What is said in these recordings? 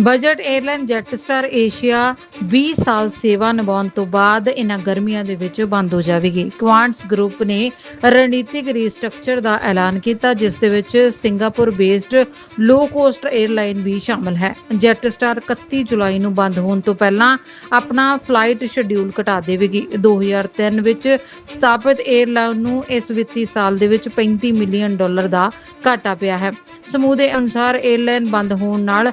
Budget airline ਜੈਟਸਟਾਰ Asia 20 ਸਾਲ ਸੇਵਾ ਨਿਭਾਉਣ ਤੋਂ ਬਾਅਦ ਇਹਨਾਂ ਗਰਮੀਆਂ ਦੇ ਵਿੱਚ ਬੰਦ ਹੋ ਜਾਵੇਗੀ। ਕੁਆਂਟਸ ਗਰੁੱਪ ਨੇ ਰਣਨੀਤਿਕ ਰੀਸਟਰਕਚਰ ਦਾ ਐਲਾਨ ਕੀਤਾ, ਜਿਸ ਦੇ ਵਿੱਚ Singapore based low cost airline ਵੀ ਸ਼ਾਮਲ ਹੈ। ਜੈਟਸਟਾਰ 31 ਜੁਲਾਈ ਨੂੰ ਬੰਦ ਹੋਣ ਤੋਂ ਪਹਿਲਾਂ ਆਪਣਾ ਫਲਾਈਟ ਸ਼ਡਿਊਲ ਘਟਾ ਦੇਵੇਗੀ। 2003 ਵਿੱਚ ਸਥਾਪਿਤ 에ਅਰਲਾਈਨ ਨੂੰ ਇਸ ਵਿੱਤੀ ਸਾਲ ਦੇ ਵਿੱਚ 35 ਮਿਲੀਅਨ ਡਾਲਰ ਦਾ ਘਾਟਾ ਪਿਆ ਹੈ। ਸਮੂਹ ਦੇ ਅਨੁਸਾਰ 에ਅਰਲਾਈਨ ਬੰਦ ਹੋਣ ਨਾਲ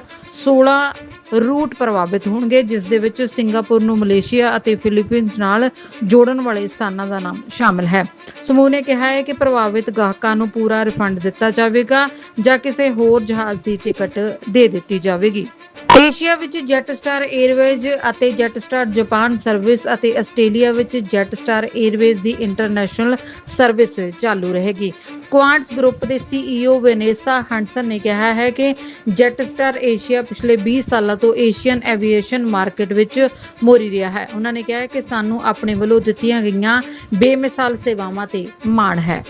ਰੂਟ ਪ੍ਰਭਾਵਿਤ ਹੋਣਗੇ, ਜਿਸ ਦੇ ਵਿੱਚ ਸਿੰਗਾਪੁਰ ਨੂੰ ਮਲੇਸ਼ੀਆ ਅਤੇ ਫਿਲੀਪੀਨਜ਼ ਨਾਲ ਜੋੜਨ ਵਾਲੇ ਸਥਾਨਾਂ ਦਾ ਨਾਮ ਸ਼ਾਮਲ ਹੈ। ਸਮੂਹ ਨੇ ਕਿਹਾ ਹੈ ਕਿ ਪ੍ਰਭਾਵਿਤ ਗਾਹਕਾਂ ਨੂੰ ਪੂਰਾ ਰਿਫੰਡ ਦਿੱਤਾ ਜਾਵੇਗਾ ਜਾਂ ਕਿਸੇ ਹੋਰ ਜਹਾਜ਼ ਦੀ ਟਿਕਟ ਦੇ ਦਿੱਤੀ ਜਾਵੇਗੀ। ਏਸ਼ੀਆ ਵਿੱਚ ਜੈਟਸਟਾਰ 에ਅਰਵੇਜ਼ ਅਤੇ ਜੈਟਸਟਾਰ ਜਾਪਾਨ ਸਰਵਿਸ ਅਤੇ ਆਸਟ੍ਰੇਲੀਆ ਵਿੱਚ ਜੈਟਸਟਾਰ 에ਅਰਵੇਜ਼ ਦੀ ਇੰਟਰਨੈਸ਼ਨਲ ਸਰਵਿਸ ਚਾਲੂ ਰਹੇਗੀ। ਕੁਆਂਟਸ ਗਰੁੱਪ ਦੇ ਸੀਈਓ ਵੈਨੇਸਾ ਹੰਟਸਨ ਨੇ ਕਿਹਾ ਹੈ ਕਿ ਜੈਟਸਟਾਰ ਏਸ਼ੀਆ ਪਿਛਲੇ 20 ਸਾਲਾਂ ਤੋਂ ਏਸ਼ੀਅਨ ਐਵੀਏਸ਼ਨ ਮਾਰਕੀਟ ਵਿੱਚ ਮੋਰੀ ਰਿਹਾ ਹੈ। ਉਹਨਾਂ ਨੇ ਕਿਹਾ ਕਿ ਸਾਨੂੰ ਆਪਣੇ ਵੱਲੋਂ ਦਿੱਤੀਆਂ ਗਈਆਂ ਬੇਮਿਸਾਲ ਸੇਵਾਵਾਂ ਤੇ ਮਾਣ ਹੈ।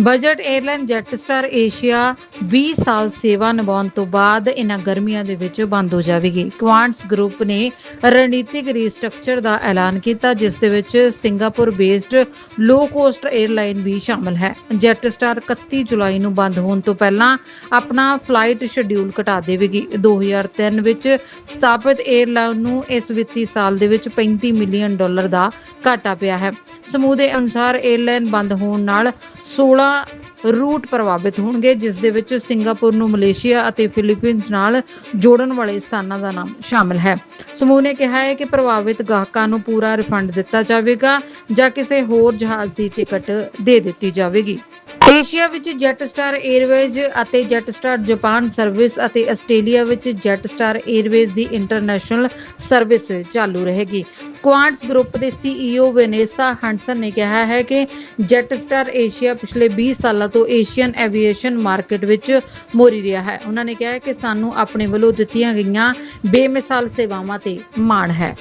ਬਜਟ 에ਅਰਲਾਈਨ ਜੈਟਸਟਾਰ ਏਸ਼ੀਆ 20 ਸਾਲ ਸੇਵਾ ਨਿਭਾਉਣ ਤੋਂ ਬਾਅਦ ਇਹਨਾਂ ਗਰਮੀਆਂ ਦੇ ਵਿੱਚ ਬੰਦ ਹੋ ਜਾਵੇਗੀ। ਕੁਆਂਟਸ ਗਰੁੱਪ ਨੇ ਰਣਨੀਤਿਕ ਰੀਸਟਰਕਚਰ ਦਾ ਐਲਾਨ ਕੀਤਾ, ਜਿਸ ਦੇ ਵਿੱਚ Singapore based low cost airline ਵੀ ਸ਼ਾਮਲ ਹੈ। ਜੈਟਸਟਾਰ 31 ਜੁਲਾਈ ਨੂੰ ਬੰਦ ਹੋਣ ਤੋਂ ਪਹਿਲਾਂ ਆਪਣਾ ਫਲਾਈਟ ਸ਼ਡਿਊਲ ਘਟਾ ਦੇਵੇਗੀ। 2003 ਵਿੱਚ ਸਥਾਪਿਤ 에ਅਰਲਾਈਨ ਨੂੰ ਇਸ ਵਿੱਤੀ ਸਾਲ ਦੇ ਵਿੱਚ 35 ਮਿਲੀਅਨ ਡਾਲਰ ਦਾ ਘਾਟਾ ਪਿਆ ਹੈ। ਸਮੂਹ ਦੇ ਅਨੁਸਾਰ 에ਅਰਲਾਈਨ ਬੰਦ ਹੋਣ ਨਾਲ ਰੂਟ ਪ੍ਰਭਾਵਿਤ ਹੋਣਗੇ, ਜਿਸ ਦੇ ਵਿੱਚ ਸਿੰਗਾਪੁਰ ਨੂੰ ਮਲੇਸ਼ੀਆ ਅਤੇ ਫਿਲੀਪੀਨਜ਼ ਨਾਲ ਜੋੜਨ ਵਾਲੇ ਸਥਾਨਾਂ ਦਾ ਨਾਮ ਸ਼ਾਮਲ ਹੈ। ਸਮੂਹ ਨੇ ਕਿਹਾ ਹੈ ਕਿ ਪ੍ਰਭਾਵਿਤ ਗਾਹਕਾਂ ਨੂੰ ਪੂਰਾ ਰਿਫੰਡ ਦਿੱਤਾ ਜਾਵੇਗਾ ਜਾਂ ਕਿਸੇ ਹੋਰ ਜਹਾਜ਼ ਦੀ ਟਿਕਟ ਦੇ ਦਿੱਤੀ ਜਾਵੇਗੀ। ਏਸ਼ੀਆ ਵਿੱਚ ਜੈਟਸਟਾਰ 에ਅਰਵੇਜ਼ ਅਤੇ ਜੈਟਸਟਾਰ ਜਾਪਾਨ ਸਰਵਿਸ ਅਤੇ ਆਸਟ੍ਰੇਲੀਆ ਵਿੱਚ ਜੈਟਸਟਾਰ 에ਅਰਵੇਜ਼ ਦੀ ਇੰਟਰਨੈਸ਼ਨਲ ਸਰਵਿਸ ਚਾਲੂ ਰਹੇਗੀ। ਕੁਆਂਟਸ ਗਰੁੱਪ ਦੇ ਸੀਈਓ ਵੈਨੇਸਾ ਹੰਟਸਨ ਨੇ ਕਿਹਾ ਹੈ ਕਿ ਜੈਟਸਟਾਰ ਏਸ਼ੀਆ ਪਿਛਲੇ 20 ਸਾਲਾਂ ਤੋਂ ਏਸ਼ੀਅਨ ਐਵੀਏਸ਼ਨ ਮਾਰਕੀਟ ਵਿੱਚ ਮੋਰੀ ਰਿਹਾ ਹੈ। ਉਹਨਾਂ ਨੇ ਕਿਹਾ ਕਿ ਸਾਨੂੰ ਆਪਣੇ ਵੱਲੋਂ ਦਿੱਤੀਆਂ ਗਈਆਂ ਬੇਮਿਸਾਲ ਸੇਵਾਵਾਂ ਤੇ ਮਾਣ ਹੈ।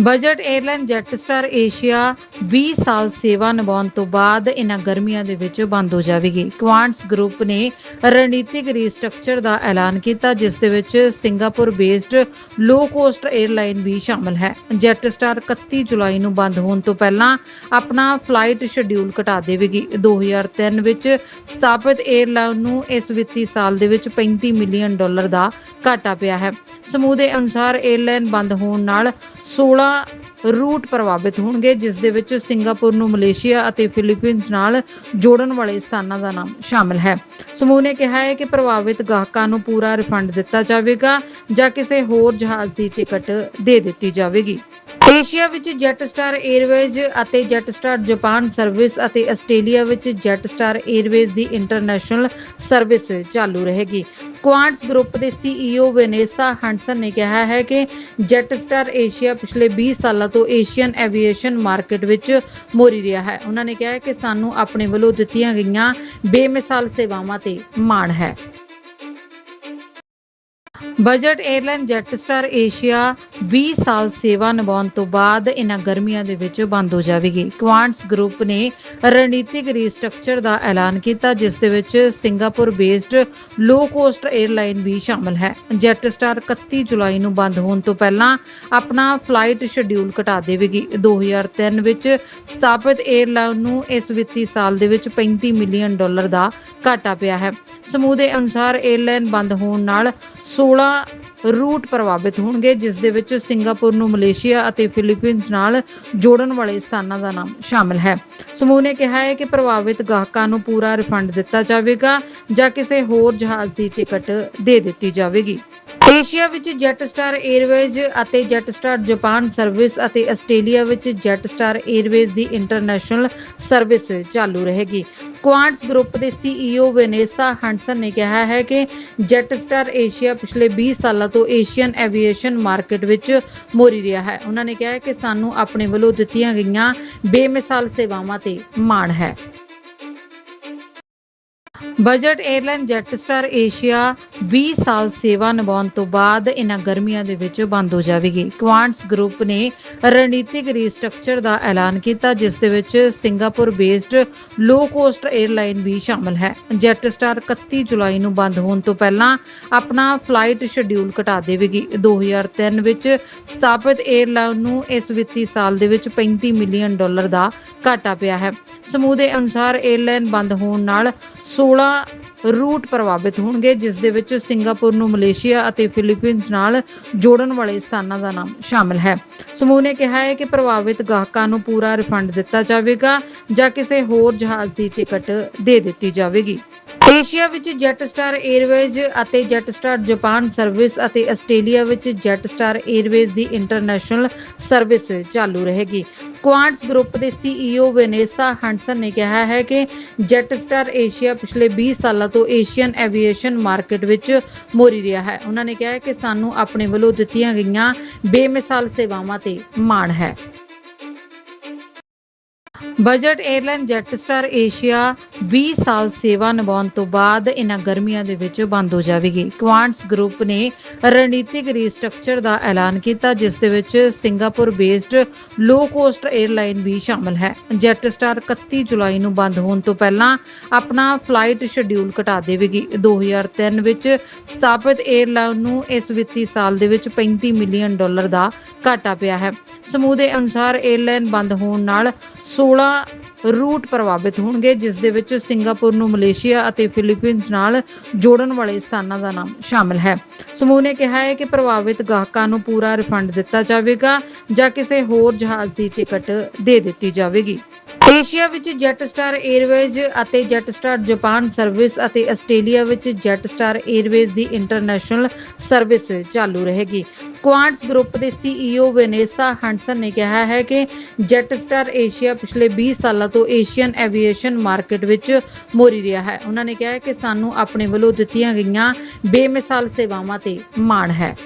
ਬਜਟ 에ਅਰਲਾਈਨ ਜੈਟਸਟਾਰ ਏਸ਼ੀਆ 20 ਸਾਲ ਸੇਵਾ ਨਿਭਾਉਣ ਤੋਂ ਬਾਅਦ ਇਹਨਾਂ ਗਰਮੀਆਂ ਦੇ ਵਿੱਚ ਬੰਦ ਹੋ ਜਾਵੇਗੀ। ਕੁਆਂਟਸ ਗਰੁੱਪ ਨੇ ਰਣਨੀਤਿਕ ਰੀਸਟਰਕਚਰ ਦਾ ਐਲਾਨ ਕੀਤਾ, ਜਿਸ ਦੇ ਵਿੱਚ Singapore based low cost airline ਵੀ ਸ਼ਾਮਲ ਹੈ। ਜੈਟਸਟਾਰ 31 ਜੁਲਾਈ ਨੂੰ ਬੰਦ ਹੋਣ ਤੋਂ ਪਹਿਲਾਂ ਆਪਣਾ ਫਲਾਈਟ ਸ਼ਡਿਊਲ ਘਟਾ ਦੇਵੇਗੀ। 2003 ਵਿੱਚ ਸਥਾਪਿਤ 에ਅਰਲਾਈਨ ਨੂੰ ਇਸ ਵਿੱਤੀ ਸਾਲ ਦੇ ਵਿੱਚ 35 ਮਿਲੀਅਨ ਡਾਲਰ ਦਾ ਘਾਟਾ ਪਿਆ ਹੈ। ਸਮੂਹ ਦੇ ਅਨੁਸਾਰ 에ਅਰਲਾਈਨ ਬੰਦ ਹੋਣ ਨਾਲ 16 ਰੂਟ ਪ੍ਰਭਾਵਿਤ ਹੋਣਗੇ, ਜਿਸ ਦੇ ਵਿੱਚ ਸਿੰਗਾਪੁਰ ਨੂੰ ਮਲੇਸ਼ੀਆ ਅਤੇ ਫਿਲੀਪੀਨਜ਼ ਨਾਲ ਜੋੜਨ ਵਾਲੇ ਸਥਾਨਾਂ ਦਾ ਨਾਮ ਸ਼ਾਮਲ ਹੈ। ਸਮੂਹ ਨੇ ਕਿਹਾ ਹੈ ਕਿ ਪ੍ਰਭਾਵਿਤ ਗਾਹਕਾਂ ਨੂੰ ਪੂਰਾ ਰਿਫੰਡ ਦਿੱਤਾ ਜਾਵੇਗਾ ਜਾਂ ਕਿਸੇ ਹੋਰ ਜਹਾਜ਼ ਦੀ ਟਿਕਟ ਦੇ ਦਿੱਤੀ ਜਾਵੇਗੀ। ਏਸ਼ੀਆ ਵਿੱਚ ਜੈਟਸਟਾਰ 에ਅਰਵੇਜ਼ ਅਤੇ ਜੈਟਸਟਾਰ ਜਾਪਾਨ ਸਰਵਿਸ ਅਤੇ ਆਸਟ੍ਰੇਲੀਆ ਵਿੱਚ ਜੈਟਸਟਾਰ 에ਅਰਵੇਜ਼ ਦੀ ਇੰਟਰਨੈਸ਼ਨਲ ਸਰਵਿਸ ਚਾਲੂ ਰਹੇਗੀ। ਕੁਆਂਟਸ ਗਰੁੱਪ ਦੇ ਸੀਈਓ ਵੈਨੇਸਾ ਹੰਟਸਨ ਨੇ ਕਿਹਾ ਹੈ ਕਿ ਜੈਟਸਟਾਰ ਏਸ਼ੀਆ ਪਿਛਲੇ 20 ਸਾਲਾਂ ਤੋਂ ਏਸ਼ੀਅਨ ਐਵੀਏਸ਼ਨ ਮਾਰਕੀਟ ਵਿੱਚ ਮੋਰੀ ਰਿਹਾ ਹੈ। ਉਹਨਾਂ ਨੇ ਕਿਹਾ ਕਿ ਸਾਨੂੰ ਆਪਣੇ ਵੱਲੋਂ ਦਿੱਤੀਆਂ ਗਈਆਂ ਬੇਮਿਸਾਲ ਸੇਵਾਵਾਂ ਤੇ ਮਾਣ ਹੈ। ਬਜਟ 에ਅਰਲਾਈਨ ਜੈਟਸਟਾਰ ਏਸ਼ੀਆ 20 ਸਾਲ ਸੇਵਾ ਨਿਭਾਉਣ ਤੋਂ ਬਾਅਦ ਇਹਨਾਂ ਗਰਮੀਆਂ ਦੇ ਵਿੱਚ ਬੰਦ ਹੋ ਜਾਵੇਗੀ। ਕੁਆਂਟਸ ਗਰੁੱਪ ਨੇ ਰਣਨੀਤਿਕ ਰੀਸਟਰਕਚਰ ਦਾ ਐਲਾਨ ਕੀਤਾ, ਜਿਸ ਦੇ ਵਿੱਚ Singapore based low cost airline ਵੀ ਸ਼ਾਮਲ ਹੈ। ਜੈਟਸਟਾਰ 31 ਜੁਲਾਈ ਨੂੰ ਬੰਦ ਹੋਣ ਤੋਂ ਪਹਿਲਾਂ ਆਪਣਾ ਫਲਾਈਟ ਸ਼ਡਿਊਲ ਘਟਾ ਦੇਵੇਗੀ। 2003 ਵਿੱਚ ਸਥਾਪਿਤ 에ਅਰਲਾਈਨ ਨੂੰ ਇਸ ਵਿੱਤੀ ਸਾਲ ਦੇ ਵਿੱਚ 35 ਮਿਲੀਅਨ ਡਾਲਰ ਦਾ ਘਾਟਾ ਪਿਆ ਹੈ। ਸਮੂਹ ਦੇ ਅਨੁਸਾਰ 에ਅਰਲਾਈਨ ਬੰਦ ਹੋਣ ਨਾਲ 16 ਰੂਟ ਪ੍ਰਭਾਵਿਤ ਹੋਣਗੇ, ਜਿਸ ਦੇ ਵਿੱਚ ਸਿੰਗਾਪੁਰ ਨੂੰ ਮਲੇਸ਼ੀਆ ਅਤੇ ਫਿਲੀਪੀਨਜ਼ ਨਾਲ ਜੋੜਨ ਵਾਲੇ ਸਥਾਨਾਂ ਦਾ ਨਾਮ ਸ਼ਾਮਲ ਹੈ। ਸਮੂਹ ਨੇ ਕਿਹਾ ਹੈ ਕਿ ਪ੍ਰਭਾਵਿਤ ਗਾਹਕਾਂ ਨੂੰ ਪੂਰਾ ਰਿਫੰਡ ਦਿੱਤਾ ਜਾਵੇਗਾ ਜਾਂ ਕਿਸੇ ਹੋਰ ਜਹਾਜ਼ ਦੀ ਟਿਕਟ ਦੇ ਦਿੱਤੀ ਜਾਵੇਗੀ। ਏਸ਼ੀਆ ਵਿੱਚ ਜੈਟਸਟਾਰ 에ਅਰਵੇਜ਼ ਅਤੇ ਜੈਟਸਟਾਰ ਜਾਪਾਨ ਸਰਵਿਸ ਅਤੇ ਆਸਟ੍ਰੇਲੀਆ ਵਿੱਚ ਜੈਟਸਟਾਰ 에ਅਰਵੇਜ਼ ਦੀ ਇੰਟਰਨੈਸ਼ਨਲ ਸਰਵਿਸ ਚਾਲੂ ਰਹੇਗੀ। ਕੁਆਂਟਸ ਗਰੁੱਪ ਦੇ ਸੀਈਓ ਵੈਨੇਸਾ ਹੰਟਸਨ ਨੇ ਕਿਹਾ ਹੈ ਕਿ ਜੈਟਸਟਾਰ ਏਸ਼ੀਆ ਪਿਛਲੇ 20 ਸਾਲਾਂ ਤੋਂ ਏਸ਼ੀਅਨ ਐਵੀਏਸ਼ਨ ਮਾਰਕੀਟ ਵਿੱਚ ਮੋਰੀ ਰਿਹਾ ਹੈ। ਉਹਨਾਂ ਨੇ ਕਿਹਾ ਕਿ ਸਾਨੂੰ ਆਪਣੇ ਵੱਲੋਂ ਦਿੱਤੀਆਂ ਗਈਆਂ ਬੇਮਿਸਾਲ ਸੇਵਾਵਾਂ ਤੇ ਮਾਣ ਹੈ। ਬਜਟ 에ਅਰਲਾਈਨ ਜੈਟਸਟਾਰ ਏਸ਼ੀਆ 20 ਸਾਲ ਸੇਵਾ ਨਿਭਾਉਣ ਤੋਂ ਬਾਅਦ ਇਹਨਾਂ ਗਰਮੀਆਂ ਦੇ ਵਿੱਚ ਬੰਦ ਹੋ ਜਾਵੇਗੀ। ਕੁਆਂਟਸ ਗਰੁੱਪ ਨੇ ਰਣਨੀਤਿਕ ਰੀਸਟਰਕਚਰ ਦਾ ਐਲਾਨ ਕੀਤਾ, ਜਿਸ ਦੇ ਵਿੱਚ Singapore based low cost airline ਵੀ ਸ਼ਾਮਲ ਹੈ। ਜੈਟਸਟਾਰ 31 ਜੁਲਾਈ ਨੂੰ ਬੰਦ ਹੋਣ ਤੋਂ ਪਹਿਲਾਂ ਆਪਣਾ ਫਲਾਈਟ ਸ਼ਡਿਊਲ ਘਟਾ ਦੇਵੇਗੀ। 2003 ਵਿੱਚ ਸਥਾਪਿਤ 에ਅਰਲਾਈਨ ਨੂੰ ਇਸ ਵਿੱਤੀ ਸਾਲ ਦੇ ਵਿੱਚ 35 ਮਿਲੀਅਨ ਡਾਲਰ ਦਾ ਘਾਟਾ ਪਿਆ ਹੈ। ਸਮੂਹ ਦੇ ਅਨੁਸਾਰ 에ਅਰਲਾਈਨ ਬੰਦ ਹੋਣ ਨਾਲ 16 ਰੂਟ ਪ੍ਰਭਾਵਿਤ ਹੋਣਗੇ, ਜਿਸ ਦੇ ਵਿੱਚ ਸਿੰਗਾਪੁਰ ਨੂੰ ਮਲੇਸ਼ੀਆ ਅਤੇ ਫਿਲੀਪੀਨਜ਼ ਨਾਲ ਜੋੜਨ ਵਾਲੇ ਸਥਾਨਾਂ ਦਾ ਨਾਮ ਸ਼ਾਮਲ ਹੈ। ਸਮੂਹ ਨੇ ਕਿਹਾ ਹੈ ਕਿ ਪ੍ਰਭਾਵਿਤ ਗਾਹਕਾਂ ਨੂੰ ਪੂਰਾ ਰਿਫੰਡ ਦਿੱਤਾ ਜਾਵੇਗਾ ਜਾਂ ਕਿਸੇ ਹੋਰ ਜਹਾਜ਼ ਦੀ ਟਿਕਟ ਦੇ ਦਿੱਤੀ ਜਾਵੇਗੀ। ਏਸ਼ੀਆ ਵਿੱਚ ਜੈਟਸਟਾਰ 에ਅਰਵੇਜ਼ ਅਤੇ ਜੈਟਸਟਾਰ ਜਾਪਾਨ ਸਰਵਿਸ ਅਤੇ ਆਸਟ੍ਰੇਲੀਆ ਵਿੱਚ ਜੈਟਸਟਾਰ 에ਅਰਵੇਜ਼ ਦੀ ਇੰਟਰਨੈਸ਼ਨਲ ਸਰਵਿਸ ਚਾਲੂ ਰਹੇਗੀ। ਕੁਆਂਟਸ ਗਰੁੱਪ ਦੇ ਸੀਈਓ ਵੈਨੇਸਾ ਹੰਟਸਨ ਨੇ ਕਿਹਾ ਹੈ ਕਿ ਜੈਟਸਟਾਰ ਏਸ਼ੀਆ ਪਿਛਲੇ 20 ਸਾਲਾਂ ਤੋਂ ਏਸ਼ੀਅਨ ਐਵੀਏਸ਼ਨ ਮਾਰਕੀਟ ਵਿੱਚ ਮੋਰੀ ਰਿਹਾ ਹੈ। ਉਹਨਾਂ ਨੇ ਕਿਹਾ ਕਿ ਸਾਨੂੰ ਆਪਣੇ ਵੱਲੋਂ ਦਿੱਤੀਆਂ ਗਈਆਂ ਬੇਮਿਸਾਲ ਸੇਵਾਵਾਂ ਤੇ ਮਾਣ ਹੈ। ਬਜਟ 에ਅਰਲਾਈਨ ਜੈਟਸਟਾਰ ਏਸ਼ੀਆ 20 ਸਾਲ ਸੇਵਾ ਨਿਭਾਉਣ ਤੋਂ ਬਾਅਦ ਇਹਨਾਂ ਗਰਮੀਆਂ ਦੇ ਵਿੱਚ ਬੰਦ ਹੋ ਜਾਵੇਗੀ। ਕੁਆਂਟਸ ਗਰੁੱਪ ਨੇ ਰਣਨੀਤਿਕ ਰੀਸਟਰਕਚਰ ਦਾ ਐਲਾਨ ਕੀਤਾ, ਜਿਸ ਦੇ ਵਿੱਚ Singapore based low cost airline ਵੀ ਸ਼ਾਮਲ ਹੈ। ਜੈਟਸਟਾਰ 31 ਜੁਲਾਈ ਨੂੰ ਬੰਦ ਹੋਣ ਤੋਂ ਪਹਿਲਾਂ ਆਪਣਾ ਫਲਾਈਟ ਸ਼ਡਿਊਲ ਘਟਾ ਦੇਵੇਗੀ। 2003 ਵਿੱਚ ਸਥਾਪਿਤ 에ਅਰਲਾਈਨ ਨੂੰ ਇਸ ਵਿੱਤੀ ਸਾਲ ਦੇ ਵਿੱਚ 35 ਮਿਲੀਅਨ ਡਾਲਰ ਦਾ ਘਾਟਾ ਪਿਆ ਹੈ। ਸਮੂਹ ਦੇ ਅਨੁਸਾਰ 에ਅਰਲਾਈਨ ਬੰਦ ਹੋਣ ਨਾਲ ਰੂਟ ਪ੍ਰਭਾਵਿਤ ਹੋਣਗੇ, ਜਿਸ ਦੇ ਵਿੱਚ ਸਿੰਗਾਪੁਰ ਨੂੰ ਮਲੇਸ਼ੀਆ ਅਤੇ ਫਿਲੀਪੀਨਜ਼ ਨਾਲ ਜੋੜਨ ਵਾਲੇ ਸਥਾਨਾਂ ਦਾ ਨਾਮ ਸ਼ਾਮਲ ਹੈ। ਸਮੂਹ ਨੇ ਕਿਹਾ ਹੈ ਕਿ ਪ੍ਰਭਾਵਿਤ ਗਾਹਕਾਂ ਨੂੰ ਪੂਰਾ ਰਿਫੰਡ ਦਿੱਤਾ ਜਾਵੇਗਾ ਜਾਂ ਕਿਸੇ ਹੋਰ ਜਹਾਜ਼ ਦੀ ਟਿਕਟ ਦੇ ਦਿੱਤੀ ਜਾਵੇਗੀ। ਏਸ਼ੀਆ ਵਿੱਚ ਜੈਟਸਟਾਰ 에ਅਰਵੇਜ਼ ਅਤੇ ਜੈਟਸਟਾਰ ਜਾਪਾਨ ਸਰਵਿਸ ਅਤੇ ਆਸਟ੍ਰੇਲੀਆ ਵਿੱਚ ਜੈਟਸਟਾਰ 에ਅਰਵੇਜ਼ ਦੀ ਇੰਟਰਨੈਸ਼ਨਲ ਸਰਵਿਸ ਚਾਲੂ ਰਹੇਗੀ। ਕੁਆਂਟਸ ਗਰੁੱਪ ਦੇ ਸੀਈਓ ਵੈਨੇਸਾ ਹੰਟਸਨ ਨੇ ਕਿਹਾ ਹੈ ਕਿ ਜੈਟਸਟਾਰ ਏਸ਼ੀਆ ਪਿਛਲੇ 20 ਸਾਲਾਂ ਤੋਂ ਏਸ਼ੀਅਨ ਐਵੀਏਸ਼ਨ ਮਾਰਕੀਟ ਵਿੱਚ ਮੋਰੀ ਰਿਹਾ ਹੈ। ਉਹਨਾਂ ਨੇ ਕਿਹਾ ਕਿ ਸਾਨੂੰ ਆਪਣੇ ਵੱਲੋਂ ਦਿੱਤੀਆਂ ਗਈਆਂ ਬੇਮਿਸਾਲ ਸੇਵਾਵਾਂ ਤੇ ਮਾਣ ਹੈ।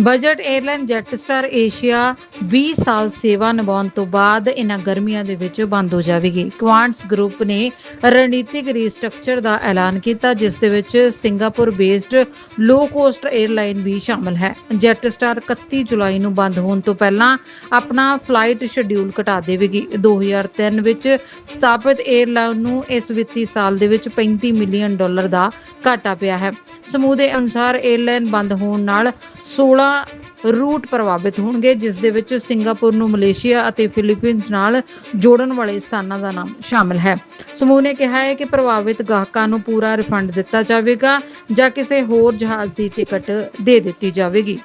ਬਜਟ 에ਅਰਲਾਈਨ ਜੈਟਸਟਾਰ ਏਸ਼ੀਆ 20 ਸਾਲ ਸੇਵਾ ਨਿਭਾਉਣ ਤੋਂ ਬਾਅਦ ਇਹਨਾਂ ਗਰਮੀਆਂ ਦੇ ਵਿੱਚ ਬੰਦ ਹੋ ਜਾਵੇਗੀ। ਕੁਆਂਟਸ ਗਰੁੱਪ ਨੇ ਰਣਨੀਤਿਕ ਰੀਸਟਰਕਚਰ ਦਾ ਐਲਾਨ ਕੀਤਾ, ਜਿਸ ਦੇ ਵਿੱਚ Singapore based low cost airline ਵੀ ਸ਼ਾਮਲ ਹੈ। ਜੈਟਸਟਾਰ 31 ਜੁਲਾਈ ਨੂੰ ਬੰਦ ਹੋਣ ਤੋਂ ਪਹਿਲਾਂ ਆਪਣਾ ਫਲਾਈਟ ਸ਼ਡਿਊਲ ਘਟਾ ਦੇਵੇਗੀ। 2003 ਵਿੱਚ ਸਥਾਪਿਤ 에ਅਰਲਾਈਨ ਨੂੰ ਇਸ ਵਿੱਤੀ ਸਾਲ ਦੇ ਵਿੱਚ 35 ਮਿਲੀਅਨ ਡਾਲਰ ਦਾ ਘਾਟਾ ਪਿਆ ਹੈ। ਸਮੂਹ ਦੇ ਅਨੁਸਾਰ 에ਅਰਲਾਈਨ ਬੰਦ ਹੋਣ ਨਾਲ 16 ਰੂਟ ਪ੍ਰਭਾਵਿਤ ਹੋਣਗੇ, ਜਿਸ ਦੇ ਵਿੱਚ ਸਿੰਗਾਪੁਰ ਨੂੰ ਮਲੇਸ਼ੀਆ ਅਤੇ ਫਿਲੀਪੀਨਜ਼ ਨਾਲ ਜੋੜਨ ਵਾਲੇ ਸਥਾਨਾਂ ਦਾ ਨਾਮ ਸ਼ਾਮਲ ਹੈ। ਸਮੂਹ ਨੇ ਕਿਹਾ ਹੈ ਕਿ ਪ੍ਰਭਾਵਿਤ ਗਾਹਕਾਂ ਨੂੰ ਪੂਰਾ ਰਿਫੰਡ ਦਿੱਤਾ ਜਾਵੇਗਾ ਜਾਂ ਕਿਸੇ ਹੋਰ ਜਹਾਜ਼ ਦੀ ਟਿਕਟ ਦੇ ਦਿੱਤੀ ਜਾਵੇਗੀ।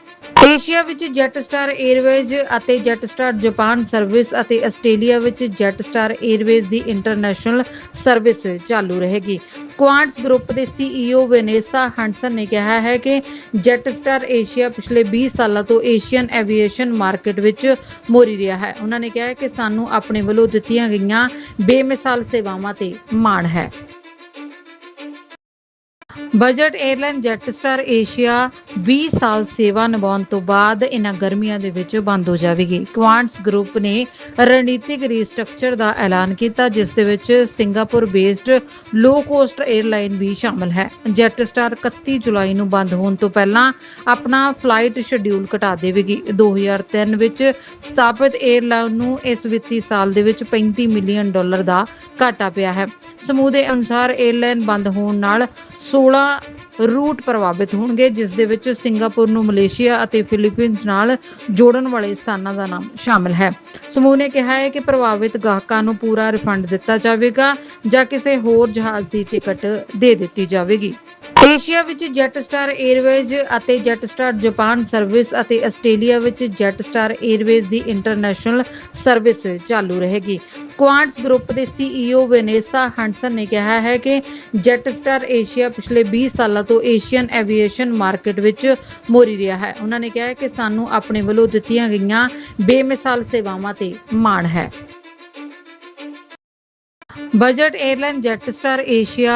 ਏਸ਼ੀਆ ਵਿੱਚ ਜੈਟਸਟਾਰ 에ਅਰਵੇਜ਼ ਅਤੇ ਜੈਟਸਟਾਰ ਜਾਪਾਨ ਸਰਵਿਸ ਅਤੇ ਆਸਟ੍ਰੇਲੀਆ ਵਿੱਚ ਜੈਟਸਟਾਰ 에ਅਰਵੇਜ਼ ਦੀ ਇੰਟਰਨੈਸ਼ਨਲ ਸਰਵਿਸ ਚਾਲੂ ਰਹੇਗੀ। ਕੁਆਂਟਸ ਗਰੁੱਪ ਦੇ ਸੀਈਓ ਵੈਨੇਸਾ ਹੰਟਸਨ ਨੇ ਕਿਹਾ ਹੈ ਕਿ ਜੈਟਸਟਾਰ ਏਸ਼ੀਆ ਪਿਛਲੇ 20 ਸਾਲਾਂ ਤੋਂ ਏਸ਼ੀਅਨ ਐਵੀਏਸ਼ਨ ਮਾਰਕੀਟ ਵਿੱਚ ਮੋਰੀ ਰਿਹਾ ਹੈ। ਉਹਨਾਂ ਨੇ ਕਿਹਾ ਕਿ ਸਾਨੂੰ ਆਪਣੇ ਵੱਲੋਂ ਦਿੱਤੀਆਂ ਗਈਆਂ ਬੇਮਿਸਾਲ ਸੇਵਾਵਾਂ ਤੇ ਮਾਣ ਹੈ। ਬਜਟ 에ਅਰਲਾਈਨ ਜੈਟਸਟਾਰ ਏਸ਼ੀਆ 20 ਸਾਲ ਸੇਵਾ ਨਿਭਾਉਣ ਤੋਂ ਬਾਅਦ ਇਹਨਾਂ ਗਰਮੀਆਂ ਦੇ ਵਿੱਚ ਬੰਦ ਹੋ ਜਾਵੇਗੀ। ਕੁਆਂਟਸ ਗਰੁੱਪ ਨੇ ਰਣਨੀਤਿਕ ਰੀਸਟਰਕਚਰ ਦਾ ਐਲਾਨ ਕੀਤਾ, ਜਿਸ ਦੇ ਵਿੱਚ Singapore based low cost airline ਵੀ ਸ਼ਾਮਲ ਹੈ। ਜੈਟਸਟਾਰ 31 ਜੁਲਾਈ ਨੂੰ ਬੰਦ ਹੋਣ ਤੋਂ ਪਹਿਲਾਂ ਆਪਣਾ ਫਲਾਈਟ ਸ਼ਡਿਊਲ ਘਟਾ ਦੇਵੇਗੀ। 2003 ਵਿੱਚ ਸਥਾਪਿਤ 에ਅਰਲਾਈਨ ਨੂੰ ਇਸ ਵਿੱਤੀ ਸਾਲ ਦੇ ਵਿੱਚ 35 ਮਿਲੀਅਨ ਡਾਲਰ ਦਾ ਘਾਟਾ ਪਿਆ ਹੈ। ਸਮੂਹ ਦੇ ਅਨੁਸਾਰ 에ਅਰਲਾਈਨ ਬੰਦ ਹੋਣ ਨਾਲ 16 ਰੂਟ ਪ੍ਰਭਾਵਿਤ ਹੋਣਗੇ, ਜਿਸ ਦੇ ਵਿੱਚ ਸਿੰਗਾਪੁਰ ਨੂੰ ਮਲੇਸ਼ੀਆ ਅਤੇ ਫਿਲੀਪੀਨਜ਼ ਨਾਲ ਜੋੜਨ ਵਾਲੇ ਸਥਾਨਾਂ ਦਾ ਨਾਮ ਸ਼ਾਮਲ ਹੈ। ਸਮੂਹ ਨੇ ਕਿਹਾ ਹੈ ਕਿ ਪ੍ਰਭਾਵਿਤ ਗਾਹਕਾਂ ਨੂੰ ਪੂਰਾ ਰਿਫੰਡ ਦਿੱਤਾ ਜਾਵੇਗਾ ਜਾਂ ਕਿਸੇ ਹੋਰ ਜਹਾਜ਼ ਦੀ ਟਿਕਟ ਦੇ ਦਿੱਤੀ ਜਾਵੇਗੀ। ਏਸ਼ੀਆ ਵਿੱਚ ਜੈਟਸਟਾਰ 에ਅਰਵੇਜ਼ ਅਤੇ ਜੈਟਸਟਾਰ ਜਾਪਾਨ ਸਰਵਿਸ ਅਤੇ ਆਸਟ੍ਰੇਲੀਆ ਵਿੱਚ ਜੈਟਸਟਾਰ 에ਅਰਵੇਜ਼ ਦੀ ਇੰਟਰਨੈਸ਼ਨਲ ਸਰਵਿਸ ਚਾਲੂ ਰਹੇਗੀ। ਕੁਆਂਟਸ ਗਰੁੱਪ ਦੇ ਸੀਈਓ ਵੈਨੇਸਾ ਹੰਟਸਨ ਨੇ ਕਿਹਾ ਹੈ ਕਿ ਜੈਟਸਟਾਰ ਏਸ਼ੀਆ ਪਿਛਲੇ 20 ਸਾਲਾਂ ਤੋਂ ਏਸ਼ੀਅਨ ਐਵੀਏਸ਼ਨ ਮਾਰਕੀਟ ਵਿੱਚ ਮੋਰੀ ਰਿਹਾ ਹੈ। ਉਹਨਾਂ ਨੇ ਕਿਹਾ ਕਿ ਸਾਨੂੰ ਆਪਣੇ ਵੱਲੋਂ ਦਿੱਤੀਆਂ ਗਈਆਂ ਬੇਮਿਸਾਲ ਸੇਵਾਵਾਂ ਤੇ ਮਾਣ ਹੈ। ਬਜਟ 에ਅਰਲਾਈਨ ਜੈਟਸਟਾਰ ਏਸ਼ੀਆ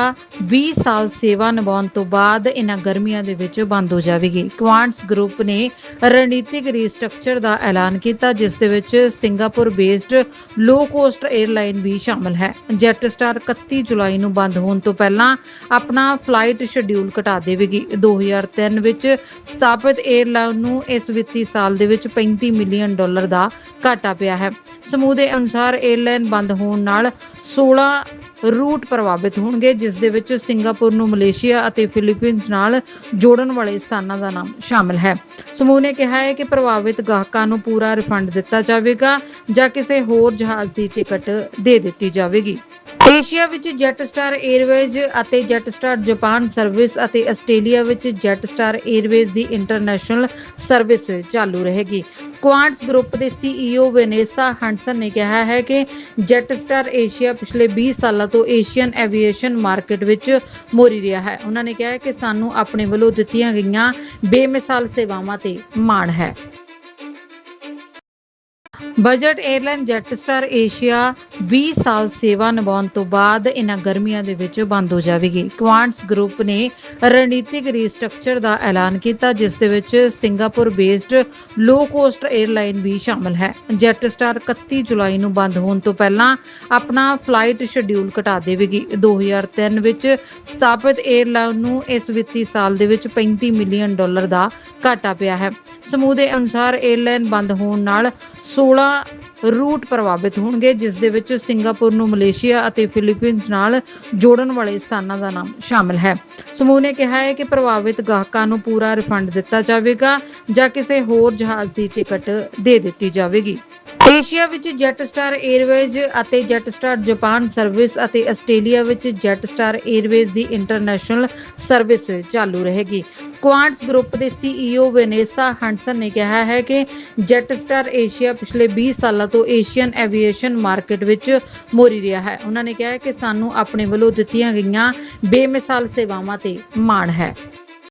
20 ਸਾਲ ਸੇਵਾ ਨਿਭਾਉਣ ਤੋਂ ਬਾਅਦ ਇਹਨਾਂ ਗਰਮੀਆਂ ਦੇ ਵਿੱਚ ਬੰਦ ਹੋ ਜਾਵੇਗੀ। ਕੁਆਂਟਸ ਗਰੁੱਪ ਨੇ ਰਣਨੀਤਿਕ ਰੀਸਟਰਕਚਰ ਦਾ ਐਲਾਨ ਕੀਤਾ, ਜਿਸ ਦੇ ਵਿੱਚ Singapore based low cost airline ਵੀ ਸ਼ਾਮਲ ਹੈ। ਜੈਟਸਟਾਰ 31 ਜੁਲਾਈ ਨੂੰ ਬੰਦ ਹੋਣ ਤੋਂ ਪਹਿਲਾਂ ਆਪਣਾ ਫਲਾਈਟ ਸ਼ਡਿਊਲ ਘਟਾ ਦੇਵੇਗੀ। 2003 ਵਿੱਚ ਸਥਾਪਿਤ 에ਅਰਲਾਈਨ ਨੂੰ ਇਸ ਵਿੱਤੀ ਸਾਲ ਦੇ ਵਿੱਚ 35 ਮਿਲੀਅਨ ਡਾਲਰ ਦਾ ਘਾਟਾ ਪਿਆ ਹੈ। ਸਮੂਹ ਦੇ ਅਨੁਸਾਰ 에ਅਰਲਾਈਨ ਬੰਦ ਹੋਣ ਨਾਲ 16 ਰੂਟ ਪ੍ਰਭਾਵਿਤ ਹੋਣਗੇ, ਜਿਸ ਦੇ ਵਿੱਚ ਸਿੰਗਾਪੁਰ ਨੂੰ ਮਲੇਸ਼ੀਆ ਅਤੇ ਫਿਲੀਪੀਨਜ਼ ਨਾਲ ਜੋੜਨ ਵਾਲੇ ਸਥਾਨਾਂ ਦਾ ਨਾਮ ਸ਼ਾਮਲ ਹੈ। ਸਮੂਹ ਨੇ ਕਿਹਾ ਹੈ ਕਿ ਪ੍ਰਭਾਵਿਤ ਗਾਹਕਾਂ ਨੂੰ ਪੂਰਾ ਰਿਫੰਡ ਦਿੱਤਾ ਜਾਵੇਗਾ ਜਾਂ ਕਿਸੇ ਹੋਰ ਜਹਾਜ਼ ਦੀ ਟਿਕਟ ਦੇ ਦਿੱਤੀ ਜਾਵੇਗੀ। ਏਸ਼ੀਆ ਵਿੱਚ ਜੈਟਸਟਾਰ 에ਅਰਵੇਜ਼ ਅਤੇ ਜੈਟਸਟਾਰ ਜਾਪਾਨ ਸਰਵਿਸ ਅਤੇ ਆਸਟ੍ਰੇਲੀਆ ਵਿੱਚ ਜੈਟਸਟਾਰ 에ਅਰਵੇਜ਼ ਦੀ ਇੰਟਰਨੈਸ਼ਨਲ ਸਰਵਿਸ ਚਾਲੂ ਰਹੇਗੀ। ਕੁਆਂਟਸ ਗਰੁੱਪ ਦੇ ਸੀਈਓ ਵੈਨੇਸਾ ਹੰਟਸਨ ਨੇ ਕਿਹਾ ਹੈ ਕਿ ਜੈਟਸਟਾਰ ਏਸ਼ੀਆ ਪਿਛਲੇ 20 ਸਾਲਾਂ ਤੋਂ ਏਸ਼ੀਅਨ ਐਵੀਏਸ਼ਨ ਮਾਰਕੀਟ ਵਿੱਚ ਮੋਰੀ ਰਿਹਾ ਹੈ। ਉਹਨਾਂ ਨੇ ਕਿਹਾ ਕਿ ਸਾਨੂੰ ਆਪਣੇ ਵੱਲੋਂ ਦਿੱਤੀਆਂ ਗਈਆਂ ਬੇਮਿਸਾਲ ਸੇਵਾਵਾਂ ਤੇ ਮਾਣ ਹੈ। ਬਜਟ 에ਅਰਲਾਈਨ ਜੈਟਸਟਾਰ ਏਸ਼ੀਆ 20 ਸਾਲ ਸੇਵਾ ਨਿਭਾਉਣ ਤੋਂ ਬਾਅਦ ਇਹਨਾਂ ਗਰਮੀਆਂ ਦੇ ਵਿੱਚ ਬੰਦ ਹੋ ਜਾਵੇਗੀ। ਕੁਆਂਟਸ ਗਰੁੱਪ ਨੇ ਰਣਨੀਤਿਕ ਰੀਸਟਰਕਚਰ ਦਾ ਐਲਾਨ ਕੀਤਾ, ਜਿਸ ਦੇ ਵਿੱਚ Singapore based low cost airline ਵੀ ਸ਼ਾਮਲ ਹੈ। ਜੈਟਸਟਾਰ 31 ਜੁਲਾਈ ਨੂੰ ਬੰਦ ਹੋਣ ਤੋਂ ਪਹਿਲਾਂ ਆਪਣਾ ਫਲਾਈਟ ਸ਼ਡਿਊਲ ਘਟਾ ਦੇਵੇਗੀ। 2003 ਵਿੱਚ ਸਥਾਪਿਤ 에ਅਰਲਾਈਨ ਨੂੰ ਇਸ ਵਿੱਤੀ ਸਾਲ ਦੇ ਵਿੱਚ 35 ਮਿਲੀਅਨ ਡਾਲਰ ਦਾ ਘਾਟਾ ਪਿਆ ਹੈ। ਸਮੂਹ ਦੇ ਅਨੁਸਾਰ 에ਅਰਲਾਈਨ ਬੰਦ ਹੋਣ ਨਾਲ ਰੂਟ ਪ੍ਰਭਾਵਿਤ ਹੋਣਗੇ, ਜਿਸ ਦੇ ਵਿੱਚ ਸਿੰਗਾਪੁਰ ਨੂੰ ਮਲੇਸ਼ੀਆ ਅਤੇ ਫਿਲੀਪੀਨਜ਼ ਨਾਲ ਜੋੜਨ ਵਾਲੇ ਸਥਾਨਾਂ ਦਾ ਨਾਮ ਸ਼ਾਮਲ ਹੈ। ਸਮੂਹ ਨੇ ਕਿਹਾ ਹੈ ਕਿ ਪ੍ਰਭਾਵਿਤ ਗਾਹਕਾਂ ਨੂੰ ਪੂਰਾ ਰਿਫੰਡ ਦਿੱਤਾ ਜਾਵੇਗਾ ਜਾਂ ਕਿਸੇ ਹੋਰ ਜਹਾਜ਼ ਦੀ ਟਿਕਟ ਦੇ ਦਿੱਤੀ ਜਾਵੇਗੀ। ਏਸ਼ੀਆ ਵਿੱਚ ਜੈਟਸਟਾਰ 에ਅਰਵੇਜ਼ ਅਤੇ ਜੈਟਸਟਾਰ ਜਾਪਾਨ ਸਰਵਿਸ ਅਤੇ ਆਸਟ੍ਰੇਲੀਆ ਵਿੱਚ ਜੈਟਸਟਾਰ 에ਅਰਵੇਜ਼ ਦੀ ਇੰਟਰਨੈਸ਼ਨਲ ਸਰਵਿਸ ਚਾਲੂ ਰਹੇਗੀ। ਕੁਆਂਟਸ ਗਰੁੱਪ ਦੇ ਸੀਈਓ ਵੈਨੇਸਾ ਹੰਟਸਨ ਨੇ ਕਿਹਾ ਹੈ ਕਿ ਜੈਟਸਟਾਰ ਏਸ਼ੀਆ ਪਿਛਲੇ 20 ਸਾਲਾਂ ਤੋਂ ਏਸ਼ੀਅਨ ਐਵੀਏਸ਼ਨ ਮਾਰਕੀਟ ਵਿੱਚ ਮੋਰੀ ਰਿਹਾ ਹੈ। ਉਹਨਾਂ ਨੇ ਕਿਹਾ ਕਿ ਸਾਨੂੰ ਆਪਣੇ ਵੱਲੋਂ ਦਿੱਤੀਆਂ ਗਈਆਂ ਬੇਮਿਸਾਲ ਸੇਵਾਵਾਂ ਤੇ ਮਾਣ ਹੈ।